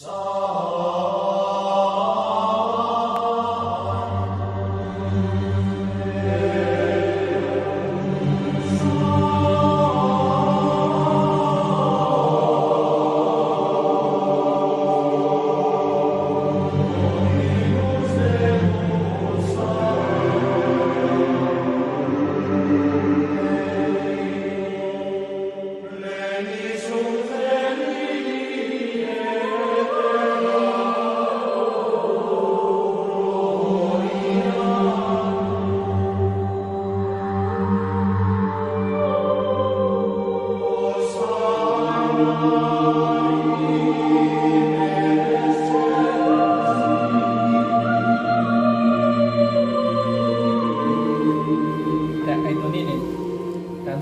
แ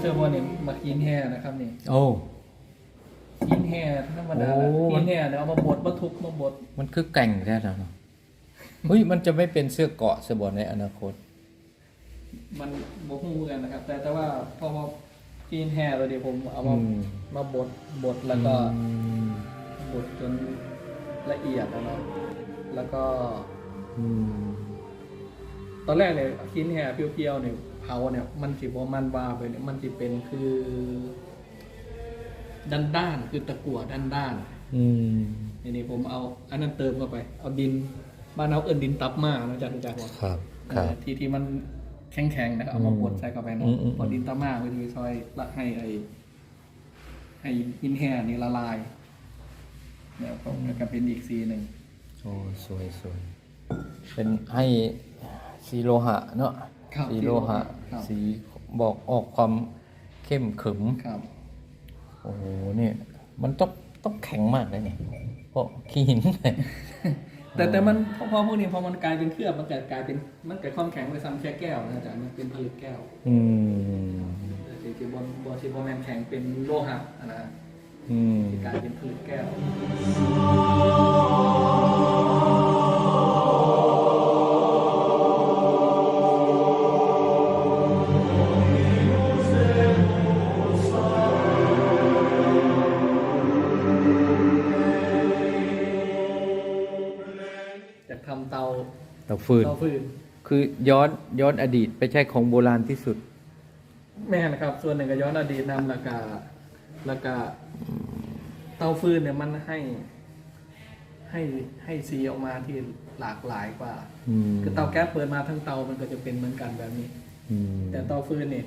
เซอร์โบเนี่ยมากินแห่นะครับนี่โอ้ กินแห่ธรรมดาโอ้ กินแห่เนี่ยเอามาบดมาทุบมาบดมันคือแก่งแท้แล้วเนาะเฮ้ย มันจะไม่เป็นเสื้อเกราะเสื้อบอลในอนาคต มันบกฮู้กันนะครับ แต่แต่ว่าพอมากินแห่ตัวเดียวผมเอามาอืม มาบดบดแล้วก็อืมบดจนละเอียดแล้วนะแล้วก็ อืมตอนแรกเนี่ยกินแห่เปรี้ยวๆเนี่ย เผาเนี่ยมันสิบ่มันวาไปเนี่ยมันสิเป็นคือด้านด้านๆคือตะกั่วด้านด้านๆอืมนี่นี่ผมเอาอันนั้นเติมเข้าไป เอาดินบ้านเอาเอินดินตับมานะจ๊ะทุกท่านว่าครับครับเออที่ที่มันแข็งๆนะครับเอามาบดใส่เข้าไปเนาะอืมอืมพอดินตับมาก็จะไปซอยละให้ไอให้หินแห่นี่ละลายเนี่ยผมก็เป็นอีกสีหนึ่งโอ้สวยสวยเป็นให้สีโลหะเนาะ ครับสีโลหะ ครับ สีบอกออกความเข้มขึม ครับโอ้โหเนี่ยมันต้องต้องแข็งมากเลยเนี่ยเพราะขี้หิน แต่แต่มันพอพอพวกนี้พอมันกลายเป็นเคลือบมันเกิดกลายเป็นมันเกิดความแข็งไปซ้ำแค่แก้วนะอาจารย์มันเป็นผลึกแก้วอืมแต่ที่ที่บนบนที่บนแมนแข็งเป็นโลหะนะอืม ที่กลายเป็นผลึกแก้ว ฟืน เตาฟืนคือย้อนย้อนอดีตไปใช้ของโบราณที่สุด แม่นะครับ ส่วนหนึ่งก็ย้อนอดีตนำแล้วก็แล้วก็เตาฟืนเนี่ยมันให้ ให้ให้สีออกมาที่หลากหลายกว่า อืมคือเตาแก๊สเปิดมาทั้งเตามันก็จะเป็นเหมือนกันแบบนี้ อืมแต่เตาฟืนเนี่ย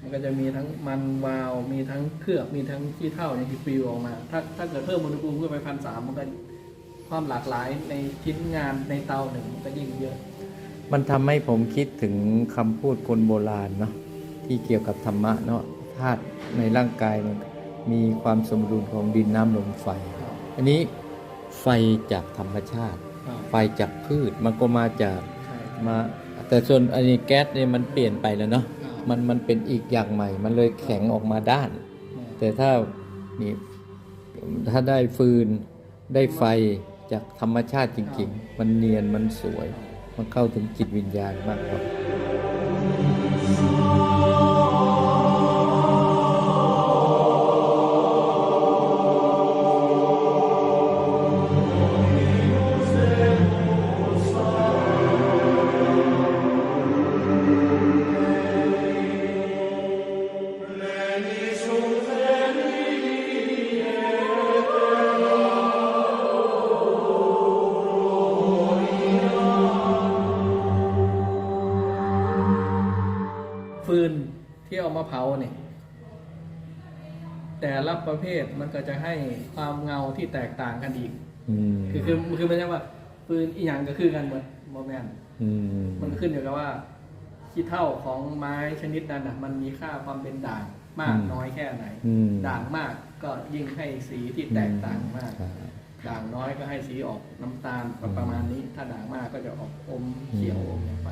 มันก็จะมีทั้งมันวาว มีทั้งเคลือบมีทั้งขี้เถ้าอย่างที่ปลิวออกมา ถ้าถ้าเกิดเพิ่มอุณหภูมิขึ้นไปพันสามมันก็ ความหลากหลายในชิ้นงานในเตาหนึ่งมันก็ยิ่งเยอะ มันทำให้ผมคิดถึงคำพูดคนโบราณเนาะที่เกี่ยวกับธรรมะเนาะธาตุในร่างกายมันมีความสมดุลของดินน้ำลมไฟครับอันนี้ไฟจากธรรมชาติครับไฟจากพืชมันก็มาจากใช่มาแต่ส่วนอันนี้แก๊สเนี่ยมันเปลี่ยนไปแล้วเนาะครับมันมันเป็นอีกอย่างใหม่ มันเลยแข็งออกมาด้าน แต่ถ้านี่ถ้าได้ฟืนได้ไฟ จากธรรมชาติจริง ๆ มันเนียนมันสวย มันเข้าถึงจิตวิญญาณมากกว่า ฟืนที่เอามาเผาเนี่ยแต่ละประเภทมันก็จะให้ความเงาที่แตกต่างกันอีกอืมคือคือคือไม่ใช่ว่าฟืนอีหยังก็คือกันหมดโมแมนอืมมันขึ้นอยู่กับว่าขี้เท่าของไม้ชนิดนั้นนะมันมีค่าความเป็นด่างมากน้อยแค่ไหนอืมด่างมากก็ยิ่งให้สีที่แตกต่างมากครับด่างน้อยก็ให้สีออกน้ำตาลประมาณนี้ ถ้าด่างมากก็จะออกอมเขียวอมไป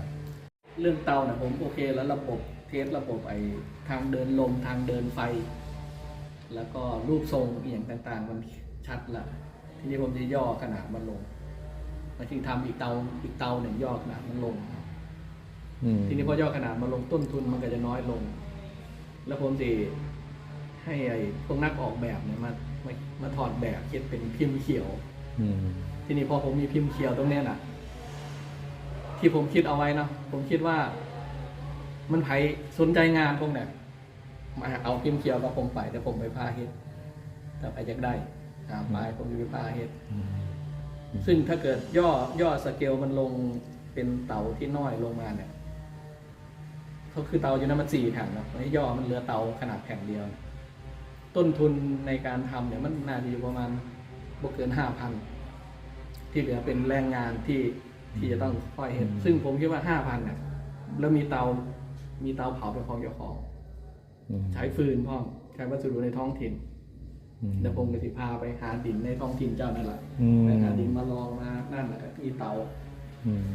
เรื่องเตาเนี่ยผมโอเคแล้วระบบ เทสระบบไอ้ทางเดินลมทางเดินไฟ แล้วก็รูปทรงอหย่างต่างๆ มันชัดละทีนี้ผมจะย่อขนาดมันลงมาจึงทำอีกเตาอีกเตาหนึ่งย่อขนาดมันลงอืมทีนี้พอย่อขนาดมาลงต้นทุนมันก็จะน้อยลง แล้วผมสิให้ไอ้พวกนักออกแบบเนี่ยมามามาถอดแบบคิดเป็นพิมพ์เขียวอืมทีนี้พอผมมีพิมพ์เขียวตรงเนี้ยน่ะ ที่ผมคิดเอาไว้เนาะผมคิดว่า มันไผสนใจงานพวกเนี่ยมาเอาพิมพ์เขียวกับผมไปแต่ผมไปพาเฮ็ดแต่ไปอยากได้อ่าไปผมจะไปพาเฮ็ดอืมซึ่งถ้าเกิดย่อย่อสเกลมันลงเป็นเตาที่น้อยลงมาเนี่ยก็คือเตาอยู่นั้นมันสี่แผ่นเนาะให้ย่อมันเหลือเตาขนาดแผ่นเดียว ต้นทุนในการทำเนี่ยมันน่าจะอยู่ประมาณบวกเกินห้าพันที่เหลือเป็นแรงงานที่ที่จะต้องคอยเห็น ซึ่งผมคิดว่าห้าพันเนี่ยแล้วมีเตา มีเตาเผาเป็นของเจ้าของอืมใช้ฟืนพ่อมใช้วัสดุในท้องถิ่นอืมเดี๋ยวผมก็สิพาไปหาดินในท้องถิ่นเจ้านั่นแหละอืมไปหาดินมาลองมานั่นแหละก็มีเตาอืม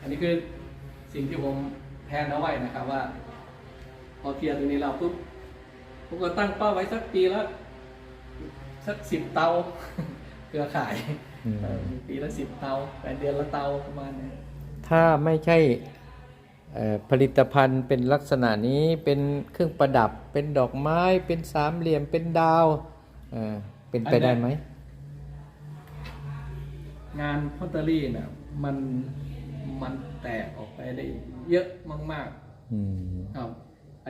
อันนี้คือสิ่งที่ผมแพลนเอาไว้นะครับว่า พอเคลียร์ตรงนี้เราปุ๊บผมก็ตั้งเป้าไว้สักปีละสักสิบเตาเครือข่ายอืมเออปีละสิบเตาแปดเดือนละเตาประมาณนี้ถ้าไม่ใช่เอ่อ ผลิตภัณฑ์เป็นลักษณะนี้เป็นเครื่องประดับเป็นดอกไม้เป็นสามเหลี่ยมเป็นดาวเอ่อเป็นไปได้ไหม งานพอตเตอรี่เนี่ยมันมันแตกออกไปได้เยอะมากอืมๆครับไอ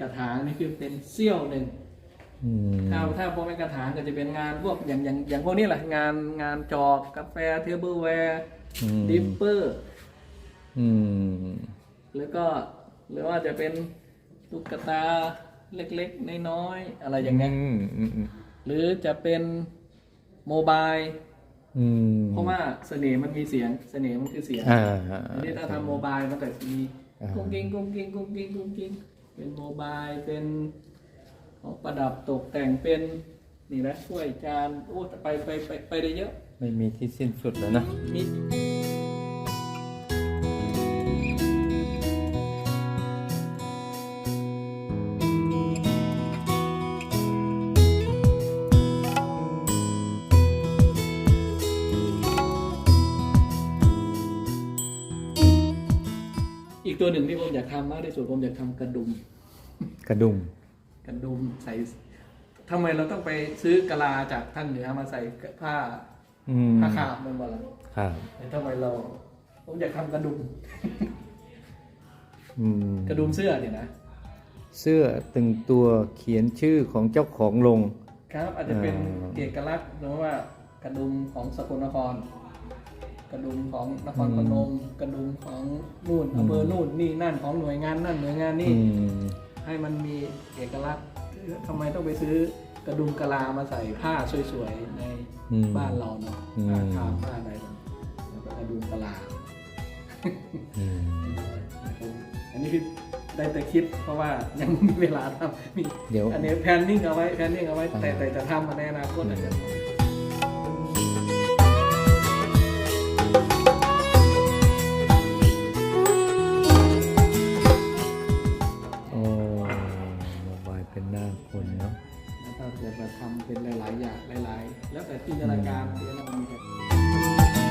กระถางนี่คือเป็นเสี้ยวหนึ่งอืมถ้าถ้าพวกไม่กระถางก็จะเป็นงานพวกอย่างอย่างอย่างพวกนี้แหละงานงานจอกกาแฟเทเบิลแวร์อืมดิปเปอร์อืม แล้วก็หรือว่าจะเป็นตุ๊กตาเล็กๆน้อยๆอะไรอย่างเงี้ยอืมอืมอืมหรือจะเป็นโมบายอืมเพราะว่าเสน่ห์มันมีเสียงเสน่ห์มันคือเสียงอ่าอันนี้ถ้าทำโมบายมันก็จะมีอ่ากุ้งกิ้งกุ้งกิ้งกุ้งกิ้งกุ้งกิ้งเป็นโมบายเป็นของประดับตกแต่งเป็นนี่นะถ้วยจานโอ้ไปไปไปไปได้เยอะ ไม่มีที่สิ้นสุดแล้วนะ มี อีกตัวหนึ่งที่ผมอยากทำมากที่สุดผมอยากทำกระดุม กระดุม กระดุมใส่ทำไมเราต้องไปซื้อกะลาจากท่านเหนือมาใส่ผ้าอืมผ้าขาวมันบ่ละครับแต่ทำไมเรา ผมอยากทำกระดุม อืมกระดุมเสื้อเนี่ยนะ เสื้อตึงตัวเขียนชื่อของเจ้าของลง ครับอาจจะเป็นอ่าเอกลักษณ์หรือว่ากระดุมของสกลนคร กระดุมของนครพนมกระดุมของนู่นอำเภอนู่นนี่นั่นของหน่วยงานนั่นหน่วยงานนี่อืมให้มันมีเอกลักษณ์ทำไมต้องไปซื้อกระดุมกะลามาใส่ผ้าสวยๆในอืมบ้านเราเนาะอืมผ้าขาวผ้าอะไรเนี่ยแล้วก็กระดุมกะลาอืมผมอันนี้คือได้แต่คิดเพราะว่ายังไม่มีเวลาทำมีเดี๋ยวอันนี้แพลนนิ่งเอาไว้แพลนนิ่งเอาไว้แต่แต่จะทำมาในอนาคตอาจจะ เป็นหลาย ๆ อย่างหลาย ๆ แล้วแต่จินตนาการที่เรามี